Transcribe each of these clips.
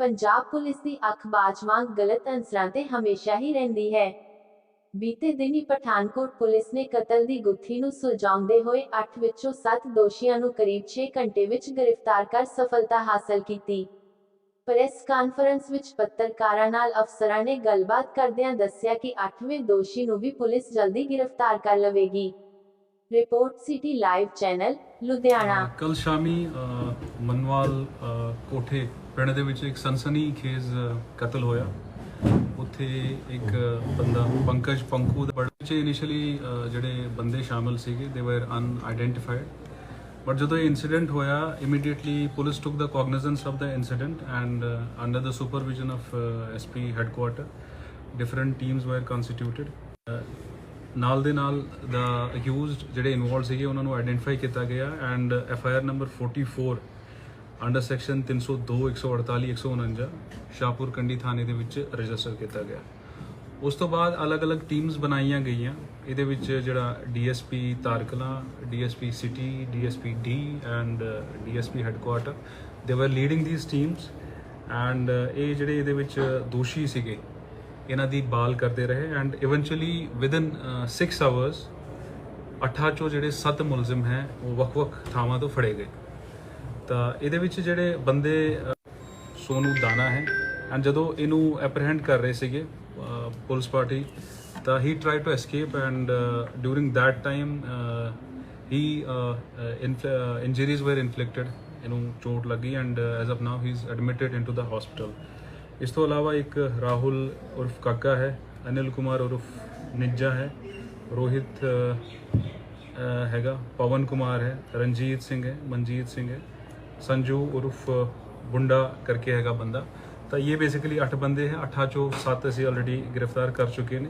Punjab police ਦੀ ਅੱਖ ਬਾਜ ਵਾਂਗ ਗਲਤ ਅਨਸਰਾਂ ਤੇ ਹਮੇਸ਼ਾ ਹੀ ਰਹਿੰਦੀ ਹੈ। ਬੀਤੇ ਦਿਨੀ ਪਠਾਨਕੋਟ ਪੁਲਿਸ ਨੇ ਕਤਲ ਦੀ ਗੁੱਥੀ ਨੂੰ ਸੁਲਝਾਉਂਦੇ ਹੋਏ 8 ਵਿੱਚੋਂ 7 ਦੋਸ਼ੀਆਂ ਨੂੰ ਕਰੀਬ 6 ਘੰਟੇ ਵਿੱਚ ਗ੍ਰਿਫਤਾਰ ਕਰ ਸਫਲਤਾ ਹਾਸਲ ਕੀਤੀ। ਪ੍ਰੈਸ ਕਾਨਫਰੰਸ ਵਿੱਚ ਪੱਤਰਕਾਰਾਂ ਨਾਲ ਅਫਸਰਾਂ ਨੇ ਗੱਲਬਾਤ ਕਰਦਿਆਂ ਦੱਸਿਆ ਕਿ 8ਵੇਂ ਦੋਸ਼ੀ ਨੂੰ ਵੀ ਪੁਲਿਸ ਜਲਦੀ ਗ੍ਰਿਫਤਾਰ ਕਰ ਲਵੇਗੀ। Report city live channel Ludhiana ਕੱਲ ਸ਼ਾਮੀ ਮਨਵਾਲ ਕੋਠੇ ਪਿੰਡ ਦੇ ਵਿੱਚ ਇੱਕ ਸਨਸਨੀ ਖੇਜ਼ ਕਤਲ ਹੋਇਆ। ਉੱਥੇ ਇੱਕ ਬੰਦਾ ਪੰਕਜ ਪੰਕੂ ਦਾ ਬੜੇ ਇਨੀਸ਼ੀਅਲੀ ਜਿਹੜੇ ਬੰਦੇ ਸ਼ਾਮਲ ਸੀਗੇ ਦੇ ਵਰ ਅਨਆਇਡੈਂਟੀਫਾਈਡ ਬਟ ਜਦੋਂ ਇਹ ਇਨਸੀਡੈਂਟ ਹੋਇਆ immediately police took the cognizance of the incident and under the supervision of SP headquarter different teams were constituted ਨਾਲ ਦੇ ਨਾਲ ਦਾ ਅਕਿਊਜ਼ਡ ਜਿਹੜੇ ਇਨਵੋਲਡ ਸੀਗੇ, ਉਹਨਾਂ ਨੂੰ ਆਇਡੈਂਟੀਫਾਈ ਕੀਤਾ ਗਿਆ and F I R number 44 under section 302 148 149 Shahpur Kandi ਥਾਣੇ ਦੇ ਵਿੱਚ ਰਜਿਸਟਰ ਕੀਤਾ ਗਿਆ। ਉਸ ਤੋਂ ਬਾਅਦ ਅਲੱਗ-ਅਲੱਗ ਟੀਮਸ ਬਣਾਈਆਂ ਗਈਆਂ। ਇਹਦੇ ਵਿੱਚ ਜਿਹੜਾ DSP ਤਾਰਕਲਾ DSP city DSP D and DSP headquarter ਦੇ were leading these teams and ਇਹ ਜਿਹੜੇ ਇਹਦੇ ਵਿੱਚ ਦੋਸ਼ੀ ਸੀਗੇ ਇਹਨਾਂ ਦੀ ਬਾਲ ਕਰਦੇ ਰਹੇ and eventually within 6 hours 8 ਚੋਂ ਜਿਹੜੇ 7 ਮੁਲਜ਼ਮ ਹੈ ਉਹ ਵੱਖ-ਵੱਖ ਥਾਵਾਂ ਤੋਂ ਫੜੇ ਗਏ। ਤਾਂ ਇਹਦੇ ਵਿੱਚ ਜਿਹੜੇ ਬੰਦੇ ਅ, ਸੋਨੂ ਦਾਣਾ ਹੈ ਐਂਡ ਜਦੋਂ ਇਹਨੂੰ ਐਪਰੀਹੈਂਡ ਕਰ ਰਹੇ ਸੀਗੇ ਪੁਲਿਸ ਪਾਰਟੀ ਤਾਂ ਹੀ try to escape and during that time he injuries were inflicted ਇਹਨੂੰ ਚੋਟ ਲੱਗੀ and as of now he is admitted into the hospital ਇਸ ਤੋਂ ਇਲਾਵਾ ਇੱਕ ਰਾਹੁਲ ਉਰਫ ਕਾਕਾ ਹੈ, ਅਨਿਲ ਕੁਮਾਰ ਉਰਫ ਨਿੱਜਾ ਹੈ, ਰੋਹਿਤ ਹੈਗਾ, ਪਵਨ ਕੁਮਾਰ ਹੈ, ਰਣਜੀਤ ਸਿੰਘ ਹੈ, ਮਨਜੀਤ ਸਿੰਘ ਹੈ, ਸੰਜੂ ਉਰਫ ਬੁੰਡਾ ਕਰਕੇ ਹੈਗਾ ਬੰਦਾ। ਤਾਂ ਇਹ ਬੇਸਿਕਲੀ 8 ਬੰਦੇ ਹੈ 8 ਚੋਂ 7 ਅਸੀਂ ਆਲਰੇਡੀ ਗ੍ਰਿਫਤਾਰ ਕਰ ਚੁੱਕੇ ਨੇ।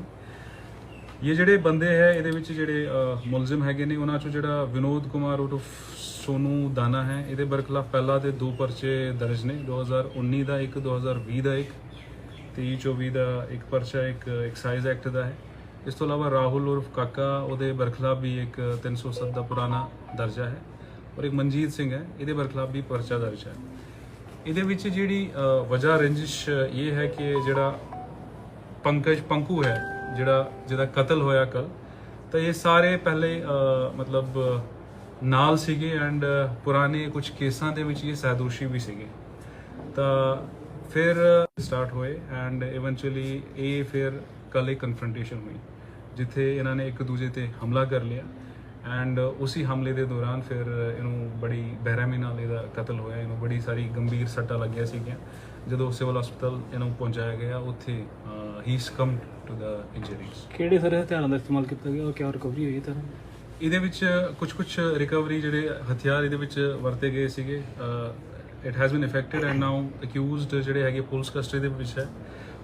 ਇਹ ਜਿਹੜੇ ਬੰਦੇ ਹੈ, ਇਹਦੇ ਵਿੱਚ ਜਿਹੜੇ ਮੁਲਜ਼ਮ ਹੈਗੇ ਨੇ, ਉਹਨਾਂ ਚੋਂ ਜਿਹੜਾ ਵਿਨੋਦ ਕੁਮਾਰ ਉਰਫ ਸੋਨੂ ਦਾਨਾ ਹੈ, ਇਹਦੇ ਬਰਖਲਾਫ ਪਹਿਲਾਂ ਦੇ ਦੋ ਪਰਚੇ ਦਰਜ ਨੇ 2019 ਦਾ ਇੱਕ 2020 ਦਾ ਇੱਕ 23 24 ਦਾ ਇੱਕ ਪਰਚਾ, ਇੱਕ ਐਕਸਾਈਜ਼ ਐਕਟ ਦਾ ਹੈ। ਇਸ ਤੋਂ ਇਲਾਵਾ ਰਾਹੁਲ ਉਰਫ ਕਾਕਾ, ਉਹਦੇ ਬਰਖਲਾਫ ਵੀ ਇੱਕ 307 ਦਾ ਪੁਰਾਣਾ ਦਰਜਾ ਹੈ ਔਰ ਇੱਕ ਮਨਜੀਤ ਸਿੰਘ ਹੈ, ਇਹਦੇ ਬਰਖਲਾਫ ਵੀ ਪਰਚਾ ਦਰਜ ਹੈ। ਇਹਦੇ ਵਿੱਚ ਜਿਹੜੀ ਵਜ੍ਹਾ ਰੰਜਿਸ਼ ਇਹ ਹੈ ਕਿ ਜਿਹੜਾ ਪੰਕਜ ਪੰਕੂ ਹੈ ਜਿਹੜਾ ਜਿਹਦਾ ਕਤਲ ਹੋਇਆ ਕੱਲ, ਤਾਂ ਇਹ ਸਾਰੇ ਪਹਿਲੇ ਮਤਲਬ, ਨਾਲ ਸੀਗੇ ਐਂਡ ਪੁਰਾਣੇ ਕੁਝ ਕੇਸਾਂ ਦੇ ਵਿੱਚ ਇਹ ਸਹਿਦੋਸ਼ੀ ਵੀ ਸੀਗੇ। ਤਾਂ ਫਿਰ ਸਟਾਰਟ ਹੋਏ ਐਂਡ ਇਵੈਂਚੁਅਲੀ ਇਹ ਫਿਰ ਕੱਲ ਇੱਕ ਕਨਫਰੰਟੇਸ਼ਨ ਹੋਈ, ਜਿੱਥੇ ਇਹਨਾਂ ਨੇ ਇੱਕ ਦੂਜੇ ਤੇ ਹਮਲਾ ਕਰ ਲਿਆ। ਐਂਡ ਉਸੇ ਹਮਲੇ ਦੇ ਦੌਰਾਨ ਫਿਰ ਇਹਨੂੰ ਬੜੀ ਬੇਰਹਿਮੀ ਨਾਲ ਇਹਦਾ ਕਤਲ ਹੋਇਆ ਇਹਨੂੰ ਬੜੀ ਸਾਰੀ ਗੰਭੀਰ ਸੱਟਾਂ ਲੱਗੀਆਂ ਸੀਗੀਆਂ ਜਦੋਂ ਸਿਵਲ ਹਸਪਤਾਲ ਇਹਨੂੰ ਪਹੁੰਚਾਇਆ ਗਿਆ ਉੱਥੇ ਹੀ ਸਕਮ ਟੂ ਦਾ ਇੰਜਰੀਜ਼ ਕਿਹੜੇ ਸਾਰੇ ਹਥਿਆਰਾਂ ਦਾ ਇਸਤੇਮਾਲ ਕੀਤਾ ਗਿਆ ਔਰ ਕਿਆ ਰਿਕਵਰੀ ਹੋਈ ਤਾਂ ਇਹਦੇ ਵਿੱਚ ਕੁਝ ਕੁਝ ਰਿਕਵਰੀ ਜਿਹੜੇ ਹਥਿਆਰ ਇਹਦੇ ਵਿੱਚ ਵਰਤੇ ਗਏ ਸੀਗੇ it has been affected and now accused ਜਿਹੜੇ ਹੈਗੇ ਪੁਲਿਸ ਕਸਟਡੀ ਦੇ ਵਿੱਚ ਹੈ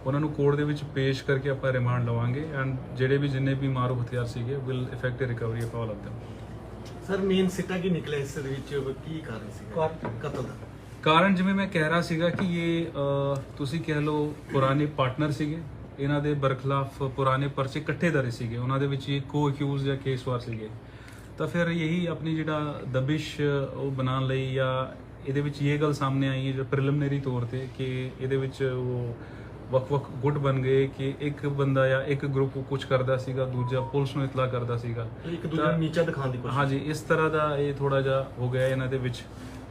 ਉਹਨਾਂ ਨੂੰ ਕੋਰਟ ਦੇ ਵਿੱਚ ਪੇਸ਼ ਕਰਕੇ ਆਪਾਂ ਰਿਮਾਂਡ ਲਵਾਂਗੇ ਐਂਡ ਜਿਹੜੇ ਵੀ ਜਿੰਨੇ ਵੀ ਮਾਰੂ ਹਥਿਆਰ ਸੀਗੇ will effect recovery of all of them sir main ਸਿੱਟਾ ਕੀ ਨਿਕਲਿਆ ਇਸ ਦੇ ਵਿੱਚ? ਕੀ ਕਾਰਨ ਸੀਗਾ? ਕਤਲ ਦਾ। ਕਾਰਨ ਜਿਵੇਂ ਮੈਂ ਕਹਿ ਰਿਹਾ ਸੀਗਾ ਕਿ ਇਹ ਤੁਸੀਂ ਕਹਿ ਲਓ ਪੁਰਾਣੇ ਪਾਰਟਨਰ ਸੀਗੇ ਇਹਨਾਂ ਦੇ ਬਰਖਲਾਫ ਪੁਰਾਣੇ ਪਰਚੇ ਇਕੱਠੇ ਦਰੇ ਸੀਗੇ ਉਹਨਾਂ ਦੇ ਵਿੱਚ ਇਹ ਕੋ ਅਕਿਊਜ਼ ਜਾਂ ਕੇਸਵਾਰ ਸੀਗੇ। ਤਾਂ ਫਿਰ ਇਹੀ ਆਪਣੀ ਜਿਹੜਾ ਦਬਿਸ਼ ਉਹ ਬਣਾਉਣ ਲਈ ਜਾਂ ਇਹਦੇ ਵਿੱਚ ਇਹ ਗੱਲ ਸਾਹਮਣੇ ਆਈ ਹੈ ਜੋ ਪ੍ਰੀਲਿਮਿਨਰੀ ਤੌਰ ਤੇ ਕਿ ਇਹਦੇ ਵਿੱਚ ਉਹ ਵੱਖ-ਵੱਖ ਗੁੱਟ ਬਣ ਗਏ ਕਿ ਇੱਕ ਬੰਦਾ ਜਾਂ ਇੱਕ ਗਰੁੱਪ ਕੁਝ ਕਰਦਾ ਸੀਗਾ ਦੂਜਾ ਪੁਲਿਸ ਨੂੰ ਇਤਲਾ ਕਰਦਾ ਸੀਗਾ। ਇੱਕ ਦੂਜੇ ਨੂੰ ਨੀਚਾ ਦਿਖਾਉਣ ਦੀ ਕੋਸ਼ਿਸ਼ ਹਾਂਜੀ ਇਸ ਤਰ੍ਹਾਂ ਦਾ ਇਹ ਥੋੜਾ ਜਿਹਾ ਹੋ ਗਿਆ ਇਹਨਾਂ ਦੇ ਵਿੱਚ।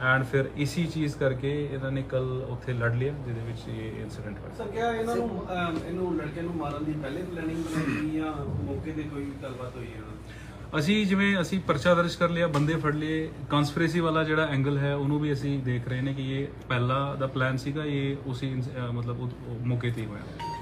ਐਂਡ ਫਿਰ ਇਸੀ ਚੀਜ਼ ਕਰਕੇ ਇਹਨਾਂ ਨੇ ਕੱਲ ਉੱਥੇ ਲੜ ਲਿਆ ਜਿਹਦੇ ਵਿੱਚ ਇਹ ਇਨਸੀਡੈਂਟ ਹੋਇਆ। ਸਰ ਕਿਹਾ ਇਹਨਾਂ ਨੂੰ ਇਹਨੂੰ ਲੜਕੇ ਨੂੰ ਮਾਰਨ ਦੀ ਪਹਿਲੇ ਪਲੈਨਿੰਗ ਬਣਾਈ ਸੀ ਜਾਂ ਮੌਕੇ ਤੇ ਕੋਈ ਗੱਲਬਾਤ ਹੋਈ ਹੈ? ਅਸੀਂ ਜਿਵੇਂ ਅਸੀਂ ਪਰਚਾ ਦਰਜ ਕਰ ਲਿਆ, ਬੰਦੇ ਫੜ ਲਏ ਕਨਸਪੀਰੇਸੀ ਵਾਲਾ ਜਿਹੜਾ ਐਂਗਲ ਹੈ, ਉਹਨੂੰ ਵੀ ਅਸੀਂ ਦੇਖ ਰਹੇ ਨੇ ਕਿ ਇਹ ਪਹਿਲਾ ਦਾ ਪਲਾਨ ਸੀਗਾ, ਇਹ ਉਸੇ ਇਨਸ- ਮਤਲਬ ਉਹ ਮੌਕੇ ਤੇ ਹੀ ਹੋਇਆ।